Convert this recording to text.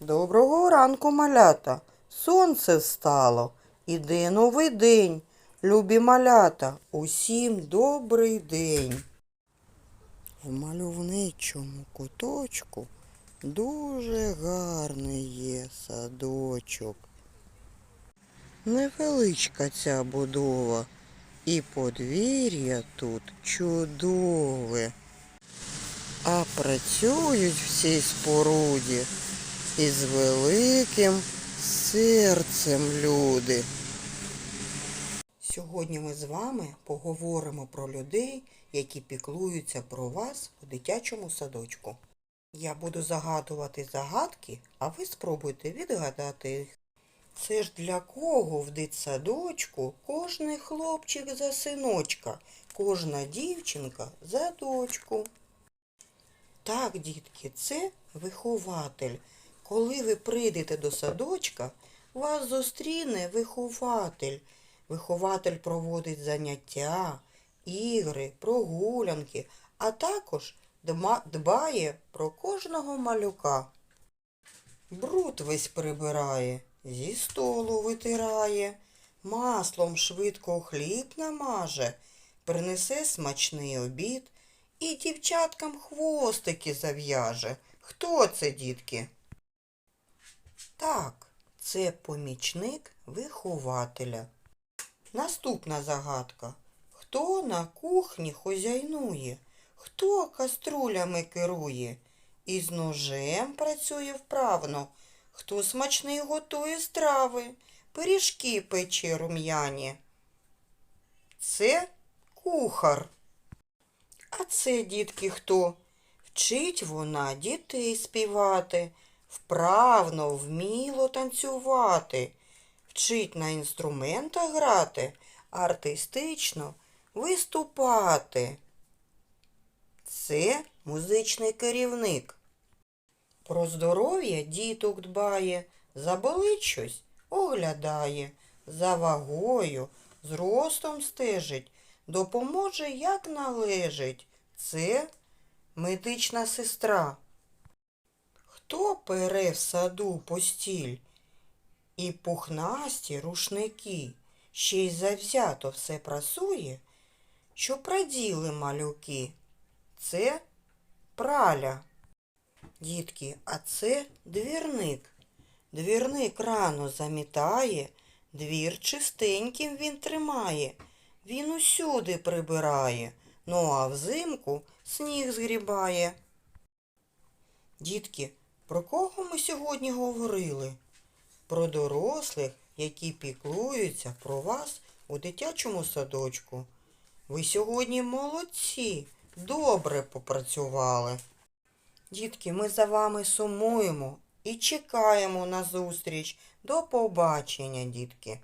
Доброго ранку, малята. Сонце встало. Іде новий день. Любі малята, усім добрий день. В мальовничому куточку дуже гарний є садочок. Невеличка ця будова, і подвір'я тут чудове. А працюють в цій споруді із великим серцем люди. Сьогодні ми з вами поговоримо про людей, які піклуються про вас у дитячому садочку. Я буду загадувати загадки, а ви спробуйте відгадати їх. Це ж для кого в дитсадочку кожний хлопчик за синочка, кожна дівчинка за дочку. Так, дітки, це вихователь. Коли ви прийдете до садочка, вас зустріне вихователь. Вихователь проводить заняття, ігри, прогулянки, а також дбає про кожного малюка. Бруд весь прибирає, зі столу витирає, маслом швидко хліб намаже, принесе смачний обід і дівчаткам хвостики зав'яже. Хто це, дітки? Так, це помічник вихователя. Наступна загадка. Хто на кухні хозяйнує? Хто каструлями керує? Із ножем працює вправно. Хто смачний готує страви, пиріжки пече рум'яні. Це кухар. А це, дітки, хто? Вчить вона дітей співати, вправно, вміло танцювати, вчить на інструментах грати, артистично виступати. Це музичний керівник. Про здоров'я діток дбає, заболить щось оглядає, за вагою, зростом стежить, допоможе як належить. Це медична сестра. Хто пере в саду постіль? І пухнасті рушники, ще й завзято все прасує, що праділи малюки. Це праля. Дітки, а це двірник. Двірник рано замітає, двір чистеньким він тримає. Він усюди прибирає, ну а взимку сніг згрібає. Дітки, про кого ми сьогодні говорили? Про дорослих, які піклуються про вас у дитячому садочку. Ви сьогодні молодці, добре попрацювали. Дітки, ми за вами сумуємо і чекаємо на зустріч. До побачення, дітки.